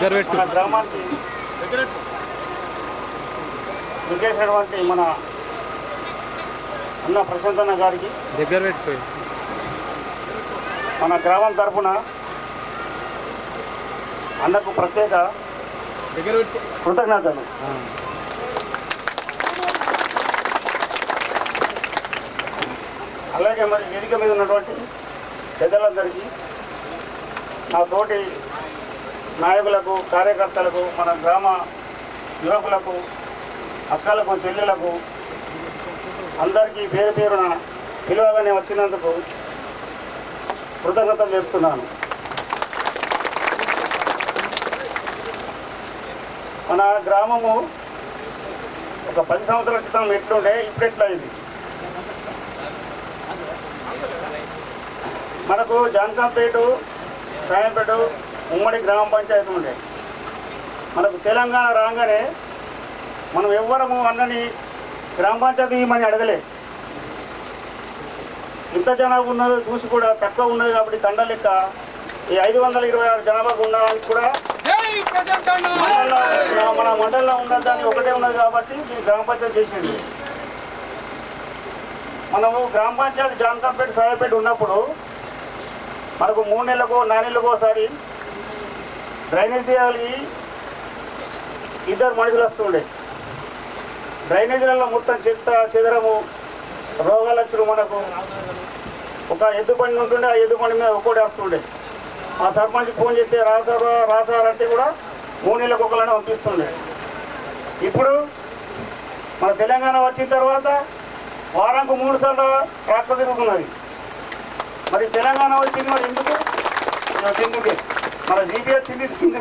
దగ్గర పెట్టు. మన గ్రామానికి విజేసినటువంటి మన అన్న గారికి దగ్గర పెట్టు. మన గ్రామం తరఫున అన్నకు ప్రత్యేక దగ్గర పెట్టు. కృతజ్ఞతలు. అలాగే మరి వేదిక మీద ఉన్నటువంటి పెద్దలందరికీ నా తోటి నాయకులకు కార్యకర్తలకు మన గ్రామ యువకులకు అక్కలకు చెల్లెలకు అందరికీ పేరు పేరున పిలువగానే వచ్చినందుకు కృతజ్ఞతలు చెప్తున్నాను. మన గ్రామము ఒక పది సంవత్సరాల క్రితం ఎట్లుండే ఇప్పుడు అయింది మనకు జాన్కాంపేట సాయంపేట ఉమ్మడి గ్రామ పంచాయతీ ఉండే మనకు తెలంగాణ రాగానే మనం ఎవ్వరము అన్నని గ్రామ పంచాయతీ మనం అడగలే. ఇంత జనాభా ఉన్నదో చూసి కూడా తక్కువ ఉన్నది కాబట్టి దండ లెక్క ఈ ఐదు వందల ఇరవై ఆరు జనాభాకు ఉన్నదానికి కూడా మన మండలంలో ఉన్న దానికి ఒకటే ఉన్నది కాబట్టి ఈ గ్రామ పంచాయతీ చేసింది. మనము గ్రామ పంచాయతీ జాన్కంపేట సాయపేట ఉన్నప్పుడు మనకు మూడు నెలలకు నాలుగు నెలలకు ఒకసారి డ్రైనేజ్ తీయాలి. ఇద్దరు మనుషులు వస్తుండే. డ్రైనేజీలలో మొత్తం చెత్త చెదరము రోగాలు వచ్చుడు మనకు. ఒక ఎద్దు బండి ఉంటుండే ఆ ఎద్దు బండి మీద ఒక్కోటి వస్తుండే. ఆ సర్పంచ్ ఫోన్ చేస్తే రాసారు రాసారు అంటే కూడా మూడు నెలలకు ఒకళ్ళని పంపిస్తుండే. ఇప్పుడు మన తెలంగాణ వచ్చిన తర్వాత వారానికి మూడు సార్లు ట్రాక్టర్ తిరుగుతున్నది. మరి తెలంగాణ వచ్చింది మరి ఎందుకు? ఎందుకే మన జీపీఎస్ కింది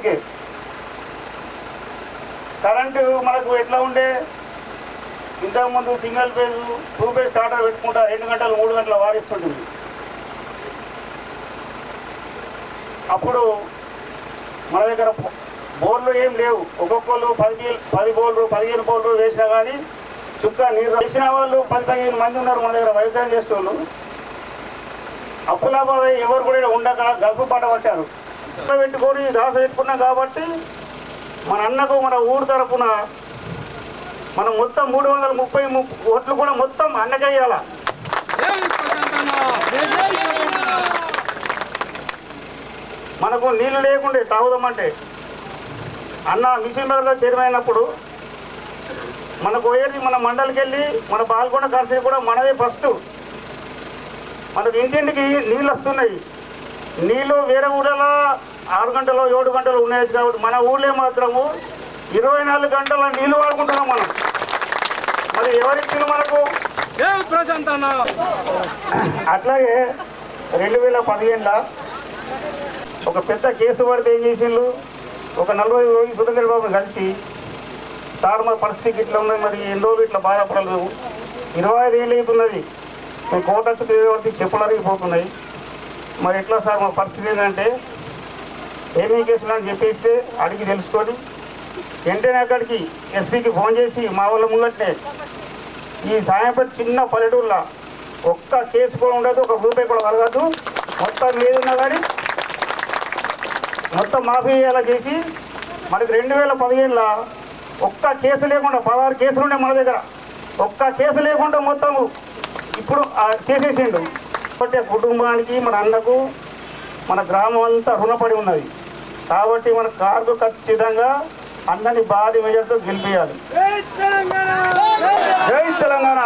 కరెంటు మనకు ఎట్లా ఉండే? ఇంతకుముందు single page two page starter పెట్టుకుంటా రెండు గంటలు మూడు గంటలు వాడిస్తుంటుంది. అప్పుడు మన దగ్గర బోర్లు ఏం లేవు. ఒక్కొక్కళ్ళు పది పది బోర్లు పదిహేను బోర్లు వేసినా కానీ చుక్క నీరు వేసిన వాళ్ళు పది పదిహేను మంది ఉన్నారు మన దగ్గర వ్యవసాయం చేసేవాళ్ళు అప్పులాభాలు ఎవరు కూడా ఉండక గల్పు పంట పట్టారు. పెట్టుకొని దాస పెట్టుకున్నాం కాబట్టి మన అన్నకు మన ఊరు తరపున మనం మొత్తం మూడు వందల ముప్పై ఓట్లు కూడా మొత్తం అన్నకేయాల మనకు నీళ్ళు లేకుండే తాగుదామంటే అన్న మిషన్ మీద చైర్మన్ మనకు పోయేది మన మండలికి వెళ్ళి మన పాల్గొండ ఖర్చు కూడా మనదే ఫస్ట్ మనకు ఇంటింటికి నీళ్ళు వస్తున్నాయి. నీళ్ళు వేరే ఊళ్ళలో ఆరు గంటలు ఏడు గంటలు ఉన్నాయి కాబట్టి మన ఊళ్ళో మాత్రము ఇరవై నాలుగు గంటల నీళ్ళు వాడుకుంటున్నాం మనం. మరి ఎవరిచ్చింది మనకు? అట్లాగే రెండు వేల పదిహేనులో ఒక పెద్ద కేసు పడితే ఏం చేసిండ్రు? ఒక నలభై రోజులు సురేంద్ర బాబుని కలిసి సార్ మా పరిస్థితి ఇట్లా ఉన్నది మరి ఎన్ని రోజులు ఇట్లా బాధపడలేదు? ఇరవై ఐదు ఏళ్ళు అవుతున్నది. మేము కోటకు తిరిగి చెప్పలరిగిపోతున్నాయి మరి ఎట్లా సార్ మా పరిస్థితి ఏంటంటే? ఏమీ కేసులు అని చెప్పేస్తే అడిగి తెలుసుకొని వెంటనే అక్కడికి ఎస్పీకి ఫోన్ చేసి మా వాళ్ళ ముంగట్నే ఈ సాయంపతి చిన్న పల్లెటూరులో ఒక్క కేసు కూడా ఉండదు ఒక రూపాయి కూడా కలగదు. మొత్తం ఏదున్నా కానీ మొత్తం మాఫీ అలా చేసి మనకి రెండు వేల పదిహేనులో ఒక్క కేసు లేకుండా పదహారు కేసులు ఉండే మన దగ్గర. ఒక్క కేసు లేకుండా మొత్తం ఇప్పుడు ఆ చేసేసిండు. కాబట్టి కుటుంబానికి మన అన్నకు మన గ్రామం అంతా రుణపడి ఉన్నది. కాబట్టి మన కార్డు ఖచ్చితంగా అన్నని భారీ మెజర్తో గెలిపించాలి జై తెలంగాణ!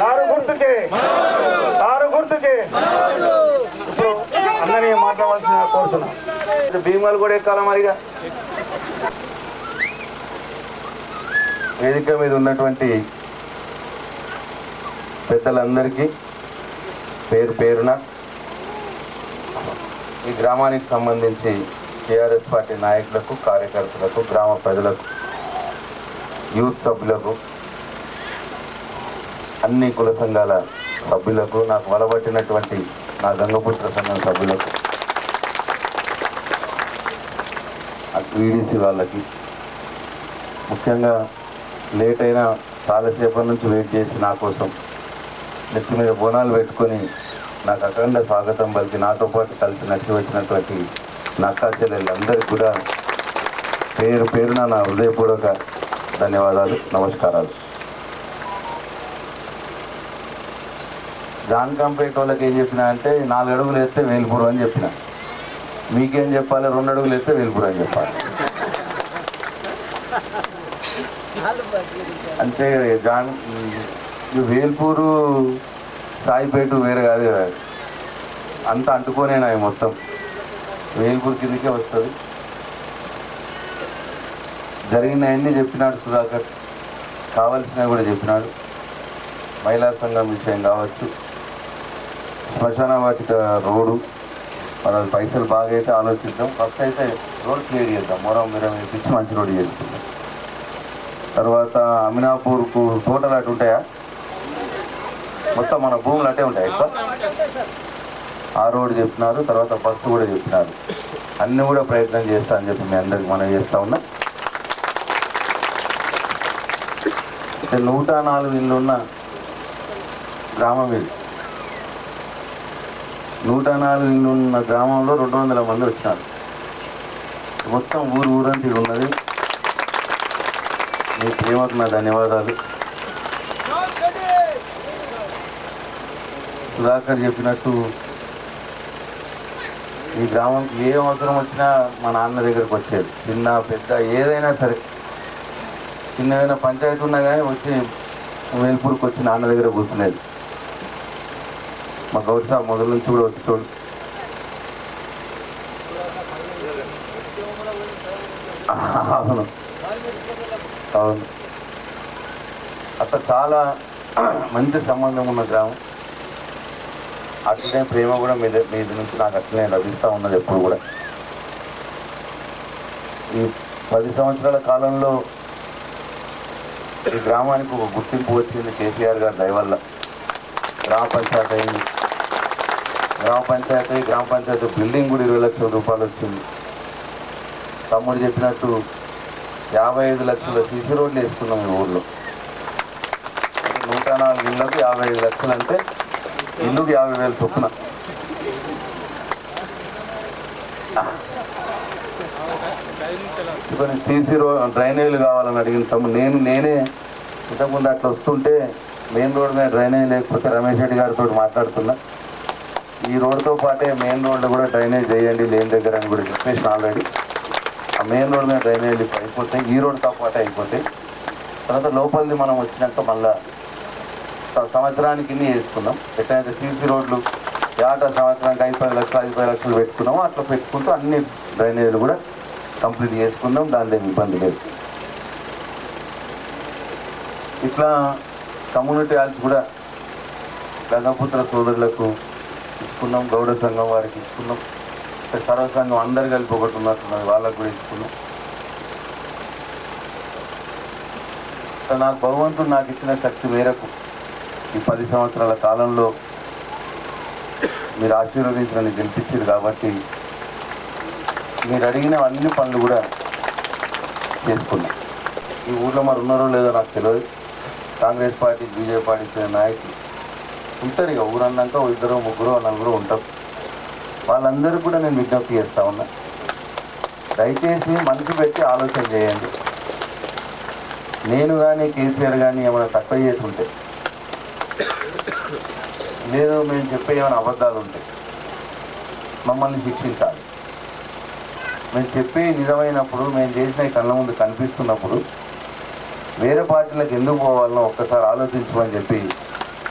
కారు గుర్తుకే కారు గుర్తుకే. ఇప్పుడు అందరినీ మాట్లాడవలసిన కోరుతున్నాం. భీమాలు కూడా ఎక్కాల మరిగా? వేదిక మీద ఉన్నటువంటి పెద్దలందరికీ పేరు పేరున ఈ గ్రామానికి సంబంధించి టీఆర్ఎస్ పార్టీ నాయకులకు కార్యకర్తలకు గ్రామ ప్రజలకు యూత్ సభ్యులకు అన్ని కుల సంఘాల సభ్యులకు నాకు వలబట్టినటువంటి నా గంగపుత్ర సంఘం సభ్యులకు ఈడీసీ వాళ్ళకి ముఖ్యంగా లేట్ అయినా చాలాసేపటి నుంచి వెయిట్ చేసి నా కోసం నెత్తి మీద బోనాలు పెట్టుకొని నాకు అఖండ స్వాగతం పలికి నాతో పాటు కలిసి నచ్చి వచ్చినటువంటి నక్కా చెల్లెళ్ళందరికీ కూడా పేరు పేరున నా హృదయపూర్వక ధన్యవాదాలు నమస్కారాలు. జాన్ కంపేట వాళ్ళకి ఏం చెప్పిన అంటే నాలుగు అడుగులు వేస్తే వేలుపురు అని చెప్పిన. మీకేం చెప్పాలి? రెండు అడుగులు వేస్తే వేలుపురు అని చెప్పాలి అంటే జాన్ వేల్పూరు సాయిపేట వేరు కాదు కదా. అంతా అంటుకోనేనా మొత్తం. వేల్పూర్ కిందకే వస్తుంది. జరిగినవన్నీ చెప్పినాడు సుధాకర్. కావాల్సినవి కూడా చెప్పినాడు. మహిళా సంఘం విషయం కావచ్చు. శ్మశాన వాటిక రోడ్డు. మన పైసలు బాగా అయితే ఆలోచిద్దాం. ఫస్ట్ అయితే రోడ్ క్లియర్ చేద్దాం. మొరం మీరం వేపించి మంచి రోడ్డు చేద్దాం. తర్వాత అమినాపూర్కు తోటలు అటు ఉంటాయా? మొత్తం మన భూములు అటే ఉంటాయి ఎక్కువ. ఆ రోడ్డు చెప్తున్నారు తర్వాత బస్సు కూడా చెప్పినారు అన్నీ కూడా ప్రయత్నం చేస్తా అని చెప్పి మీ అందరికి మనం చేస్తా ఉన్నా. అంటే నూట నాలుగు ఇళ్ళున్న గ్రామం ఇది. నూట నాలుగు ఇళ్ళున్న గ్రామంలో రెండు వందల మంది వచ్చినారు. మొత్తం ఊరు ఊరంతా ఉన్నది మీ ప్రేమకు నా ధన్యవాదాలు. సుధాకర్ చెప్పినట్టు ఈ గ్రామంకి ఏ అవసరం వచ్చినా మా నాన్న దగ్గరకు వచ్చేది. చిన్న పెద్ద ఏదైనా సరే. చిన్న ఏదైనా పంచాయతీ ఉన్నా కానీ వచ్చి వేల్పూర్కి వచ్చి నాన్న దగ్గర కూర్చునేది. మా గౌడ్ సాబ్ మొదల నుంచి కూడా వచ్చేటోడు అవును. అవును. అట్లా చాలా మంచి సంబంధం ఉన్న గ్రామం. అట్లనే ప్రేమ కూడా మీద మీద నుంచి నాకు అట్లనే లభిస్తూ ఉన్నది ఎప్పుడు కూడా. ఈ పది సంవత్సరాల కాలంలో ఈ గ్రామానికి ఒక గుర్తింపు వచ్చింది కేసీఆర్ గారి దయవల్ల గ్రామ పంచాయతీ అయింది. గ్రామ పంచాయతీ గ్రామ పంచాయతీ బిల్డింగ్ కూడా ఇరవై లక్షల రూపాయలు వచ్చింది. తమ్ముడు చెప్పినట్టు యాభై ఐదు లక్షల సీసీ రోడ్లు వేసుకున్నాం ఈ ఊర్లో. నూట నాలుగు ఇళ్ళకు యాభై ఐదు లక్షలు అంటే ఇల్లుకి యాభై వేలు చొప్పున. ఇప్పుడు సీసీ రో డ్రైనేజీలు కావాలని అడిగిన తమ్ముడు నేను నేనే ఇంతకుముందు అట్లా వస్తుంటే మెయిన్ రోడ్ మీద డ్రైనేజ్ లేకపోతే రమేష్ రెడ్డి గారితో మాట్లాడుతున్నా. ఈ రోడ్తో పాటే మెయిన్ రోడ్లో కూడా డ్రైనేజ్ చేయండి లేని దగ్గర అని కూడా చెప్పేసిన ఆల్రెడీ. ఆ మెయిన్ రోడ్ మీద డ్రైనేజ్ అయిపోతాయి ఈ రోడ్తో పాటే అయిపోతాయి. తర్వాత లోపలిది మనం వచ్చినాక మళ్ళీ సంవత్సరానికి ఇన్ని వేసుకున్నాం ఎట్లయితే సీసీ రోడ్లు ఏట సంవత్సరానికి ఐదు పది లక్షలు ఐదు పది లక్షలు పెట్టుకున్నామో అట్లా పెట్టుకుంటూ అన్ని డ్రైనేజీలు కూడా కంప్లీట్ చేసుకుందాం దాని ఇబ్బంది లేదు. ఇట్లా కమ్యూనిటీ హాల్స్ కూడా గంగపుత్ర సోదరులకు ఇచ్చుకున్నాం. గౌడ సంఘం వారికి ఇచ్చుకున్నాం. సర్వ సంఘం అందరు కలిపి ఒకటి ఉన్నట్టున్నది. వాళ్ళకు కూడా ఇచ్చుకున్నాం. నాకు భగవంతుడు నాకు ఇచ్చిన శక్తి మేరకు ఈ పది సంవత్సరాల కాలంలో మీరు ఆశీర్వదించడానికి నన్ను గెలిపించారు కాబట్టి మీరు అడిగిన అన్ని పనులు కూడా చేసుకున్నాం. ఈ ఊర్లో మరి ఉన్నారో లేదో నాకు తెలియదు. కాంగ్రెస్ పార్టీ బీజేపీ పార్టీ నాయకులు ఉంటారు ఇక. ఊరన్నాక ఓ ఇద్దరు ముగ్గురు నలుగురు ఉంటారు. వాళ్ళందరూ కూడా నేను విజ్ఞప్తి చేస్తా ఉన్నా. దయచేసి మనసు పెట్టి ఆలోచన చేయండి. నేను కానీ కేసీఆర్ కానీ ఏమైనా తక్కువ చేసుకుంటే లేదు మేము చెప్పే ఏమైనా అబద్ధాలు ఉంటాయి మమ్మల్ని శిక్షించాలి. మేము చెప్పే నిజమైనప్పుడు మేము చేసిన కళ్ళ ముందు కనిపిస్తున్నప్పుడు వేరే పార్టీలకు ఎందుకు పోవాలనో ఒక్కసారి ఆలోచించమని చెప్పి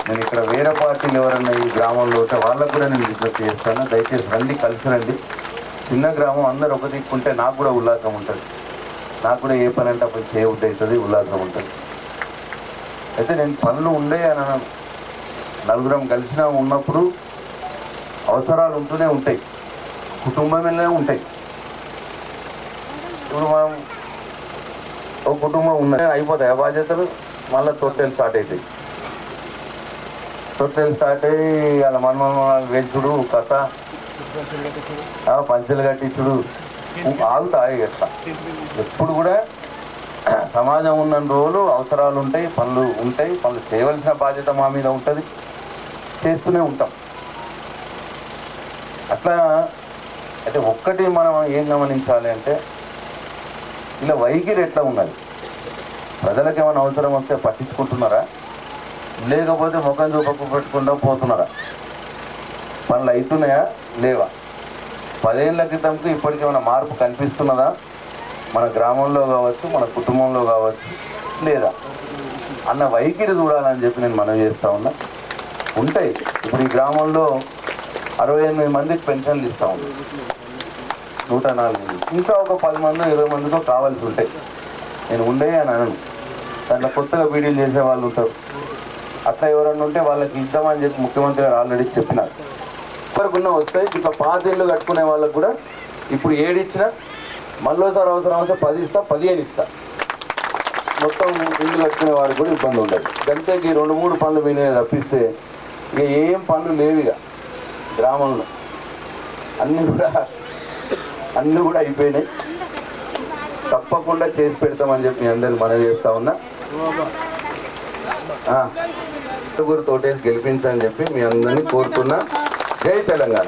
నేను ఇక్కడ వేరే పార్టీలు ఎవరన్నా ఈ గ్రామంలో ఉంటే వాళ్ళకు కూడా నేను విజ్ఞప్తి చేస్తాను. దయచేసి రండి కలిసి రండి. చిన్న గ్రామం అందరు ఒక దిక్కుంటే నాకు కూడా ఉల్లాసం ఉంటుంది. నాకు కూడా ఏ పని అంటే అప్పుడు చేయబుద్ధి అవుతుంది ఉల్లాసం ఉంటుంది. అయితే నేను పనులు ఉండే అని నలుగురం కలిసిన ఉన్నప్పుడు అవసరాలు ఉంటూనే ఉంటాయి. కుటుంబంలోనే ఉంటాయి. ఇప్పుడు మనం ఒక కుటుంబం ఉన్న అయిపోతాయి. ఆ బాధ్యతలు మళ్ళీ తొట్టెలు స్టార్ట్ అవుతాయి. తొట్టెలు స్టార్ట్ అయ్యి వాళ్ళ మనమన్న వేసుడు కథ. పంచలు పంచెలు కట్టించుడు. ఆగుతాయి ఎట్లా? ఎప్పుడు కూడా సమాజం ఉన్న రోజులు అవసరాలు ఉంటాయి పనులు ఉంటాయి పనులు చేయవలసిన బాధ్యత మా మీద ఉంటుంది. చేస్తూనే ఉంటాం. అట్లా అయితే ఒక్కటి మనం ఏం గమనించాలి అంటే ఇలా వైఖరి ఎట్లా ఉన్నది ప్రజలకు ఏమైనా అవసరం వస్తే పట్టించుకుంటున్నారా? లేకపోతే ముఖం చూపకు పెట్టుకుంటూ పోతున్నారా? పనులు అవుతున్నాయా లేవా? పదేళ్ళ క్రితంకి ఇప్పటికీ ఏమైనా మార్పు కనిపిస్తున్నదా? మన గ్రామంలో కావచ్చు మన కుటుంబంలో కావచ్చు లేదా? అన్న వైఖరి చూడాలని చెప్పి నేను మనం చేస్తా ఉన్నా. ఉంటాయి. ఇప్పుడు ఈ గ్రామంలో అరవై ఎనిమిది మందికి పెన్షన్లు ఇస్తా నూట నాలుగు మంది. ఇంకా ఒక పది మంది ఇరవై మందితో కావాల్సి ఉంటాయి. నేను ఉండే అని అనను. దాంట్లో కొత్తగా వీడియోలు చేసే వాళ్ళు ఉంటారు. అట్లా ఎవరన్నా ఉంటే వాళ్ళకి ఇద్దామని చెప్పి ముఖ్యమంత్రి గారు ఆల్రెడీ చెప్పినారు. ఇప్పటికున్న వస్తాయి. ఇట్లా పాత ఇల్లు కట్టుకునే వాళ్ళకు కూడా ఇప్పుడు ఏడిచ్చినా మళ్ళీసారి అవసరం వస్తే పది ఇస్తా పదిహేను ఇస్తా. మొత్తం ఇల్లు కట్టుకునే వారికి కూడా ఇబ్బంది ఉండదు. గంటకి రెండు మూడు పనులు వినే తప్పిస్తే ఇక ఏం పనులు లేవు ఇక గ్రామంలో. అన్నీ కూడా అన్నీ కూడా అయిపోయినాయి. తప్పకుండా చేసి పెడతామని చెప్పి మీ అందరిని మనవి చేస్తా ఉన్నా. తోటేసి గెలిపించని చెప్పి మీ అందరినీ కోరుతున్నా. జై తెలంగాణ.